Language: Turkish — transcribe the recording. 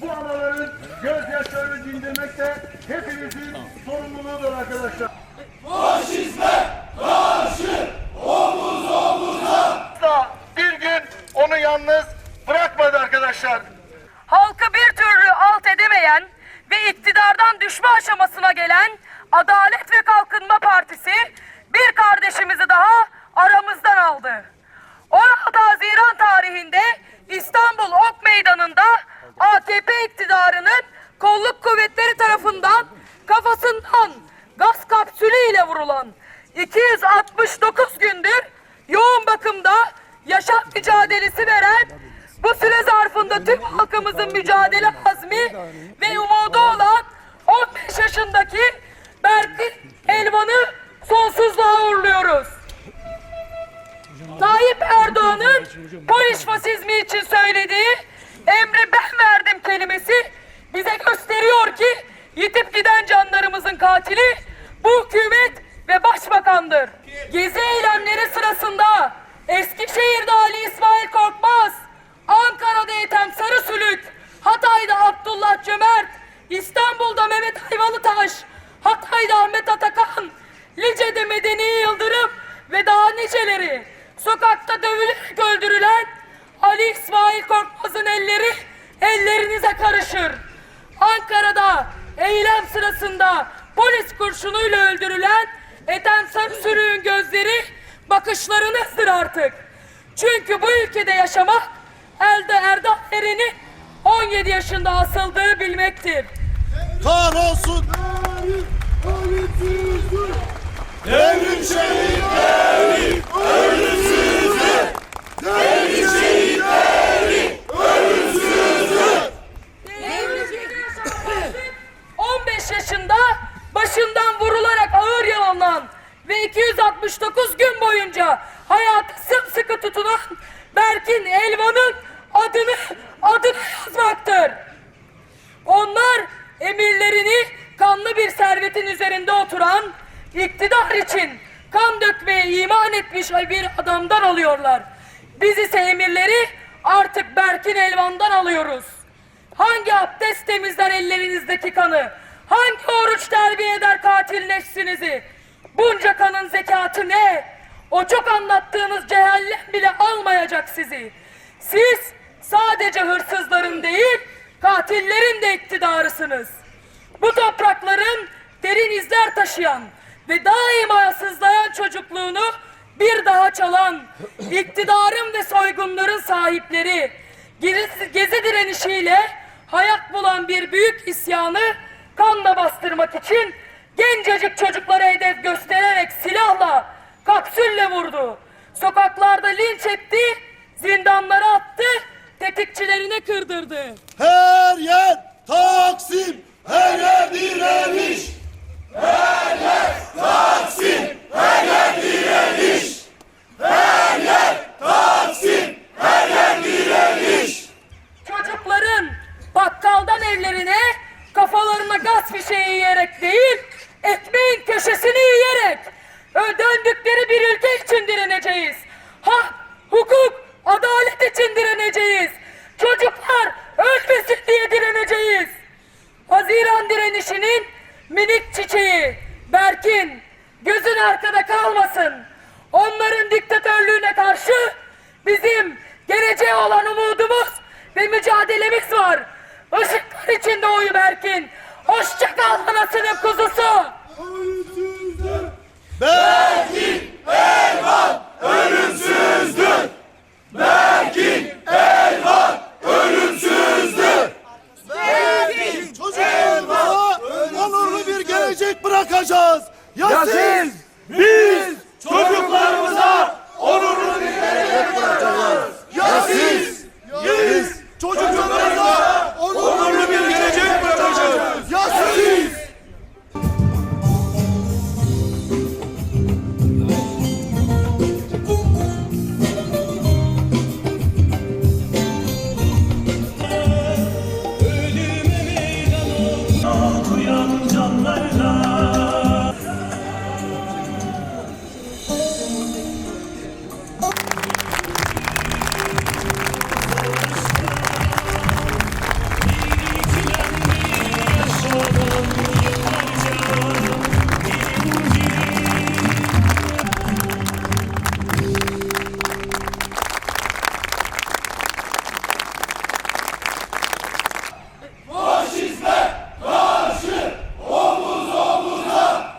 Bu anaların gözyaşlarını dindirmek de hepimizin sorumluluğudur arkadaşlar. Faşizme karşı omuz omuza. Da bir gün onu yalnız bırakmadı arkadaşlar. Halkı bir türlü alt edemeyen ve iktidardan düşme aşamasına gelen Adalet ve Kalkınma Partisi bir kardeşimizi daha aramızdan aldı. 16 Haziran tarihinde AKP iktidarının kolluk kuvvetleri tarafından kafasından gaz kapsülü ile vurulan 269 gündür yoğun bakımda yaşam mücadelesi veren bu süre zarfında tüm halkımızın mücadele azmi ve umudu olan 15 yaşındaki Berkin Elvan'ı sonsuzluğa uğurluyoruz. Tayyip Erdoğan'ın polis fasizmi için söylediği emri ben verdim kelimesi bize gösteriyor ki yitip giden canlarımızın katili bu hükümet ve başbakandır. Gezi eylemleri sırasında Eskişehir'de Ali İsmail Korkmaz, Ankara'da Ethem Sarısülük, Hatay'da Abdullah Cömert, İstanbul'da Mehmet Ayvalıtaş, Hatay'da Ahmet Atakan, Lice'de Medeni Yıldırım ve daha niceleri sokakta dövülerek öldürülen Ali İsmail Korkmaz'ın elleri ellerinize karışır. Ankara'da eylem sırasında polis kurşunuyla öldürülen Ethem Sarısülük'ün gözleri bakışlarınızdır artık. Çünkü bu ülkede yaşamak elde Erdal Eren'in 17 yaşında asıldığı bilmektir. Kahrolsun. Devrim şehitleri, ölümsüzlük. Devrim ve 269 gün boyunca hayatı sımsıkı tutunan Berkin Elvan'ın adını adını yazmaktır. Onlar emirlerini kanlı bir servetin üzerinde oturan iktidar için kan dökmeye iman etmiş bir adamdan alıyorlar. Biz ise emirleri artık Berkin Elvan'dan alıyoruz. Hangi abdest temizler ellerinizdeki kanı? Hangi oruç terbiye eder katil nefsinizi? Bunca kanın zekatı ne? O çok anlattığınız cehennem bile almayacak sizi. Siz sadece hırsızların değil, katillerin de iktidarısınız. Bu toprakların derin izler taşıyan ve daima sızlayan çocukluğunu bir daha çalan, iktidarın ve soygunların sahipleri, gezi, gezi direnişiyle hayat bulan bir büyük isyanı kanla bastırmak için gencecik çocuklara hedef göstererek silahla, kapsülle vurdu. Sokaklarda linç etti, zindanlara attı, tetikçilerine kırdırdı. Her yer Taksim, her yer direniş. Her yer Taksim, her yer direniş. Her yer Taksim, her yer direniş. Çocukların bakkaldan evlerine kafalarına gaz fişeği yiyerek değil, Haziran direnişinin minik çiçeği Berkin gözün arkada kalmasın. Onların diktatörlüğüne karşı bizim geleceğe olan umudumuz ve mücadelemiz var. Işıklar içinde uyu Berkin. Hoşça kal anasının kuzusu. Ölümsüzdür. Berkin